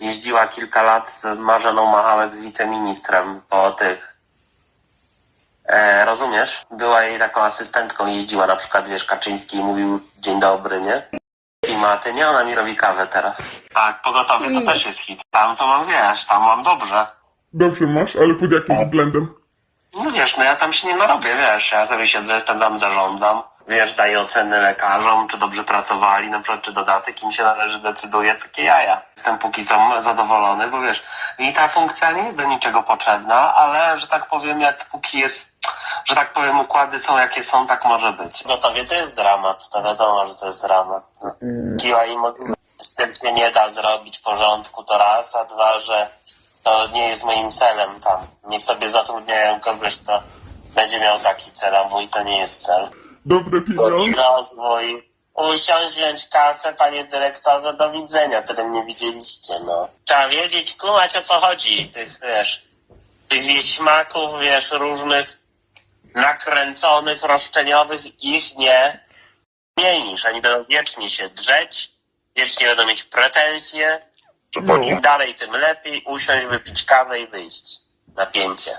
jeździła kilka lat z Marzeną Machałek z wiceministrem po tych. E, rozumiesz? Była jej taką asystentką, jeździła na przykład, wiesz, Kaczyński i mówił dzień dobry, nie? Klimaty, nie? Ona mi robi kawę teraz. Tak, pogotowie to też jest hit. Tam to mam, wiesz, tam mam dobrze. Dobrze masz, ale pod jakim względem? No wiesz, no ja tam się nie narobię, wiesz, ja sobie siedzę, tam zarządzam, wiesz, daję oceny lekarzom, czy dobrze pracowali, na przykład, czy dodatek im się należy, decyduje, takie jaja. Jestem póki co zadowolony, bo wiesz, i ta funkcja nie jest do niczego potrzebna, ale, że tak powiem, jak póki jest, że tak powiem, układy są jakie są, tak może być. No to wie, to jest dramat, to wiadomo, że to jest dramat. Kiła im ewidentnie nie da zrobić porządku, to raz, a dwa, że to nie jest moim celem tam. Niech sobie zatrudniają kogoś, kto będzie miał taki cel, a mój to nie jest cel. Dobre pieniądze? Rozwój. Usiąść, wziąć kasę, panie dyrektorze, do widzenia, tyle nie widzieliście, no. Trzeba wiedzieć, kumać o co chodzi, tych, wiesz, tych wieśmaków, wiesz, różnych nakręconych, roszczeniowych, ich nie zmienisz. Oni będą wiecznie się drzeć, wiecznie będą mieć pretensje, im dalej, tym lepiej usiąść, wypić kawę i wyjść. Napięcie.